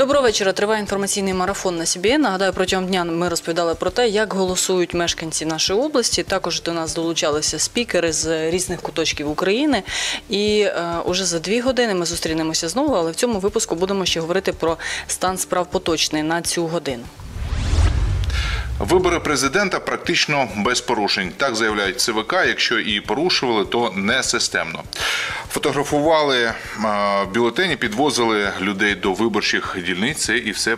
Доброго вечора. Триває інформаційний марафон на СІБІ. Нагадаю, протягом дня ми розповідали про те, як голосують мешканці нашої області. Також до нас долучалися спікери з різних куточків України. І е, уже за дві години ми зустрінемося знову. Але в цьому випуску будемо ще говорити про стан справ поточний на цю годину. Вибори президента практично без порушень. Так заявляють ЦВК. Якщо і порушували, то не системно. Фотографували е, бюлетені, підвозили людей до виборчих дільниць. Це і все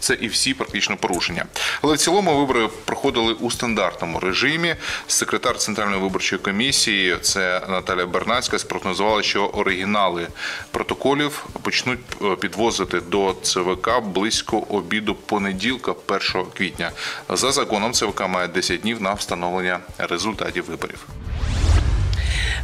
це і всі практично порушення. Але в цілому вибори проходили у стандартному режимі. Секретар центральної виборчої комісії, це Наталя Бернацька, спрогнозувала, що оригінали протоколів почнуть е, підвозити до ЦВК близько обіду понеділка, 1 квітня. За законом ЦВК має 10 днів на встановлення результатів виборів.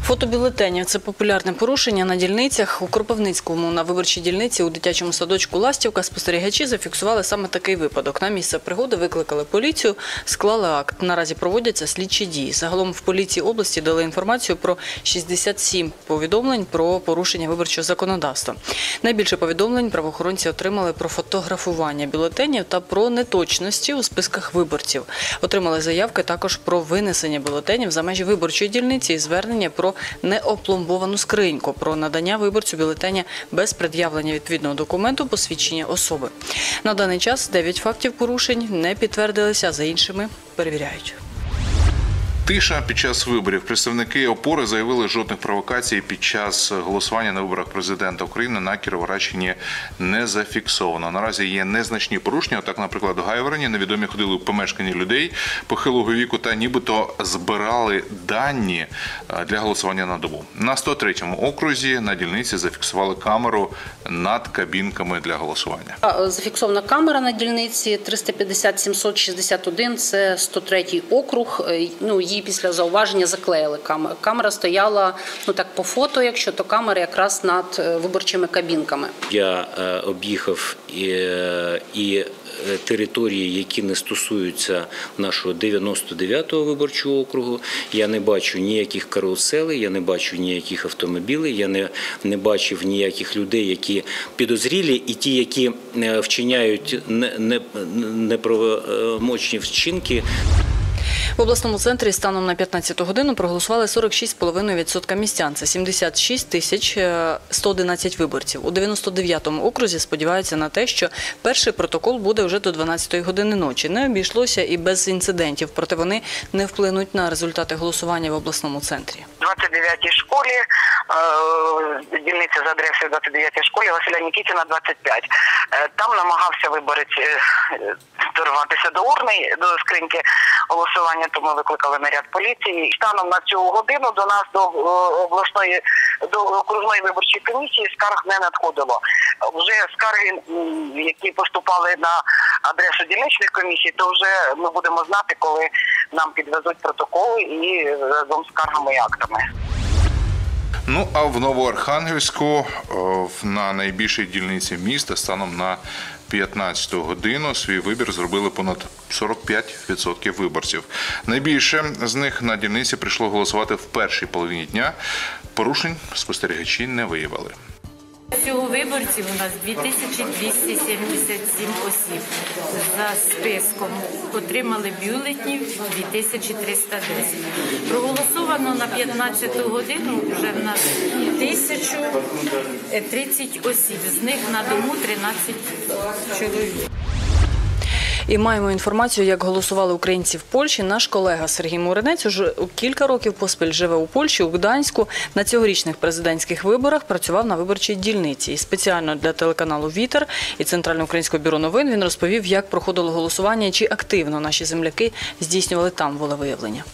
Фотобюлетенів це популярне порушення на дільницях. У Кропивницькому на виборчій дільниці у дитячому садочку Ластівка спостерігачі зафіксували саме такий випадок. На місце пригоди викликали поліцію, склали акт. Наразі проводяться слідчі дії. Загалом в поліції області дали інформацію про 67 повідомлень про порушення виборчого законодавства. Найбільше повідомлень правоохоронці отримали про фотографування бюлетенів та про неточності у списках виборців. Отримали заявки також про винесення бюлетенів за межі виборчої дільниці і звернення про неопломбовану скриньку, про надання виборцю бюлетеня без пред'явлення відповідного документу посвідчення особи. На даний час 9 фактів порушень не підтвердилися, за іншими перевіряють. Тиша під час виборів. Представники опори заявили, жодних провокацій під час голосування на виборах президента України на Кіровоградщині не зафіксовано. Наразі є незначні порушення. Так, наприклад, у Гайвороні невідомі ходили у помешканні людей похилого віку та нібито збирали дані е, для голосування на добу. На 103-му окрузі на дільниці зафіксували камеру над кабінками для голосування. Зафіксована камера на дільниці 350-761, це 103 округ. Е, Ну, її після зауваження заклеїли камеру. Камера стояла, ну так по фото, якщо, то камера якраз над е, виборчими кабінками. Я е, об'їхав і, е, і території, які не стосуються нашого 99-го виборчого округу. Я не бачу ніяких каруселей, я не бачу ніяких автомобілів, я не, не бачив ніяких людей, які підозрілі, і ті, які вчиняють не- не- неправомочні вчинки. В обласному центрі станом на 15 годину проголосували 46,5% містян. Це 76 тисяч е, 111 виборців. У 99-му окрузі сподіваються на те, що перший протокол буде вже до 12-ї години ночі. Не обійшлося і без інцидентів, проте вони не вплинуть на результати голосування в обласному центрі. 29-й школі, е, дільниця за адресою 29-й школі Василя Нікітіна, 25. Е, Там намагався виборець е, е, дорватися до урни, до скриньки голосування, тому викликали наряд поліції. Станом на цю годину до нас до е, обласної до окружної виборчої комісії скарг не надходило. Вже скарги, які поступали на адресу дільничних комісій, то вже ми будемо знати, коли нам підвезуть протоколи і разом з скаргами і актами. Ну а в Новоархангельську е, на найбільшій дільниці міста станом на 15 годину свій вибір зробили понад 45% виборців. Найбільше з них на дільниці прийшло голосувати в першій половині дня. Порушень спостерігачі не виявили. Всього виборців у нас 2277 осіб. За списком отримали бюлетнів 2310. Проголосовано на 15 годину вже в нас 1030 осіб. З них на дому 13 чоловік. І маємо інформацію, як голосували українці в Польщі. Наш колега Сергій Муринець уже кілька років поспіль живе у Польщі, у Гданську. На цьогорічних президентських виборах працював на виборчій дільниці. І спеціально для телеканалу Вітер і Центрального українського бюро новин він розповів, як проходило голосування і чи активно наші земляки здійснювали там волевиявлення.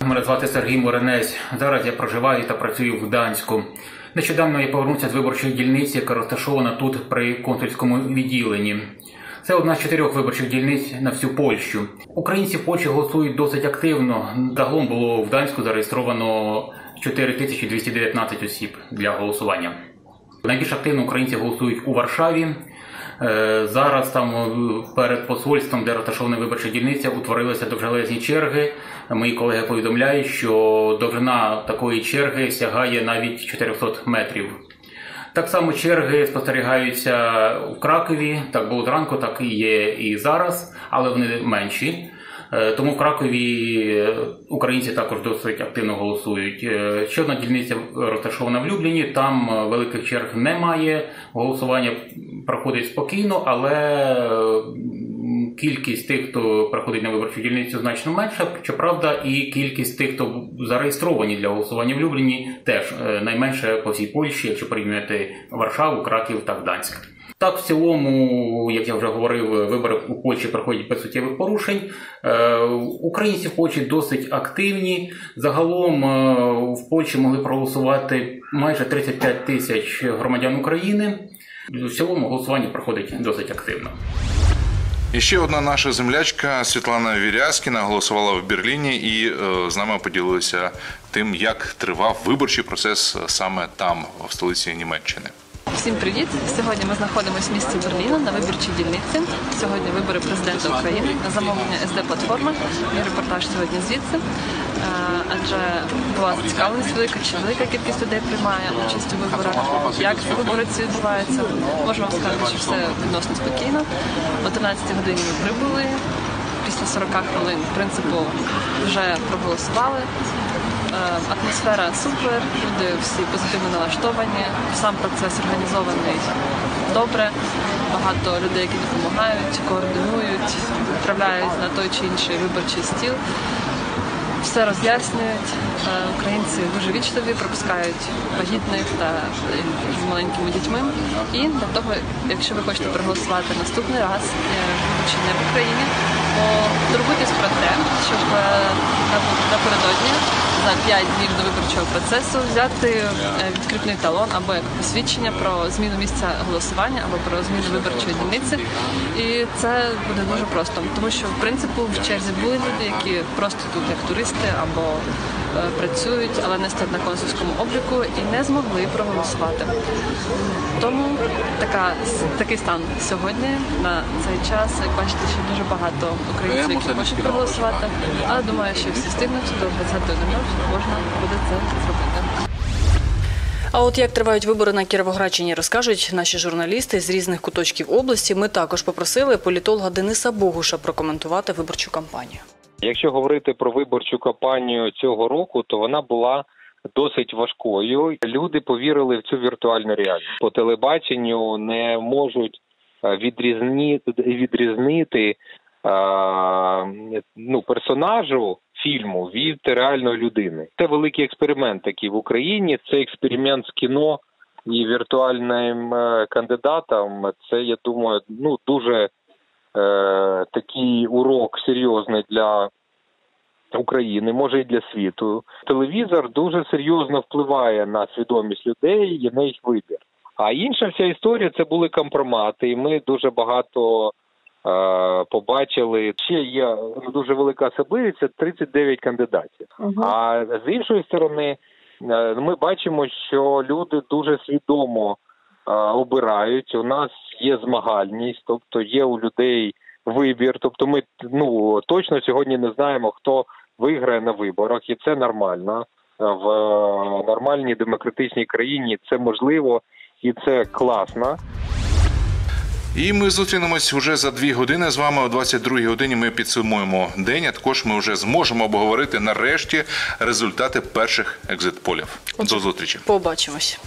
Мене звати Сергій Моренець. Зараз я проживаю та працюю в Гданську. Нещодавно я повернувся з виборчої дільниці, яка розташована тут при консульському відділенні. Це одна з чотирьох виборчих дільниць на всю Польщу. Українці в Польщі голосують досить активно. Загалом було в Гданську зареєстровано 4219 осіб для голосування. Найбільш активно українці голосують у Варшаві. Е, Зараз там е, перед посольством, де розташована виборча дільниця, утворилися довжелезні черги. Мої колеги повідомляють, що довжина такої черги сягає навіть 400 метрів. Так само черги спостерігаються в Кракові. Так було зранку, так і є і зараз, але вони менші. Е, Тому в Кракові е, українці також досить активно голосують. Е, Ще одна дільниця розташована в Любліні. Там великих черг немає. Голосування проходить спокійно, але кількість тих, хто приходить на виборчу дільницю, значно менша. Щоправда, і кількість тих, хто зареєстровані для голосування в Любліні, теж е, найменше по всій Польщі, якщо порівнювати Варшаву, Краків та Гданськ. Так, в цілому, як я вже говорив, вибори у Польщі проходять без суттєвих порушень. Е, Українці в Польщі досить активні. Загалом е, в Польщі могли проголосувати майже 35 тисяч громадян України. В цілому голосування проходить досить активно. І ще одна наша землячка Світлана Вірязкіна голосувала в Берліні і з нами поділилася тим, як тривав виборчий процес саме там, в столиці Німеччини. Всім привіт! Сьогодні ми знаходимося в місті Берліна на виборчій дільниці. Сьогодні вибори президента України на замовлення СД платформи. Мій репортаж сьогодні звідси. Адже була зацікавленість велика, чи велика кількість людей приймає участь у виборах. Як вибори ці відбуваються? Можу вам сказати, що все відносно спокійно. О 13 годині ми прибули. Після 40 хвилин, в принципі, вже проголосували. Е, Атмосфера супер, люди всі позитивно налаштовані, сам процес організований добре. Багато людей, які допомагають, координують, відправляють на той чи інший виборчий стіл. Все роз'яснюють. Е, Українці дуже вічливі, пропускають вагітних та е, з маленькими дітьми. І для того, якщо ви хочете проголосувати наступний раз чи не в Україні, то турбуйтесь про те, щоб е, напередодні за 5 днів до виборчого процесу взяти е, відкритний талон або як посвідчення про зміну місця голосування або про зміну виборчої дільниці. І це буде дуже просто, тому що в принципі в черзі були люди, які просто тут як туристи або е, працюють, але не стоять на консульському обліку і не змогли проголосувати. Тому така такий стан сьогодні на цей час. Як бачите, ще дуже багато українців, які хочуть проголосувати. Але думаю, що всі встигнуть до 20.00 можна буде це зробити. А от як тривають вибори на Кіровоградщині, розкажуть наші журналісти з різних куточків області. Ми також попросили політолога Дениса Богуша прокоментувати виборчу кампанію. Якщо говорити про виборчу кампанію цього року, то вона була досить важкою. Люди повірили в цю віртуальну реальність. По телебаченню не можуть е, відрізнити, відрізнити ну, персонажу фільму від реальної людини. Це великий експеримент такий в Україні. Це експеримент з кіно і віртуальним е, кандидатом. Це я думаю, ну дуже е, такий урок серйозний для України, може і для світу. Телевізор дуже серйозно впливає на свідомість людей і на їх вибір. А інша вся історія це були компромати, і ми дуже багато. Побачили ще є дуже велика особливість це 39 кандидатів. А з іншої сторони, е, ми бачимо, що люди дуже свідомо е, обирають. У нас є змагальність, тобто є у людей вибір. Тобто, ми ну точно сьогодні не знаємо, хто виграє на виборах, і це нормально. В е, нормальній демократичній країні це можливо і це класно. І ми зустрінемось уже за дві години з вами. О 22-й годині ми підсумуємо день. А також ми вже зможемо обговорити нарешті результати перших екзит-полів. До зустрічі. Побачимось.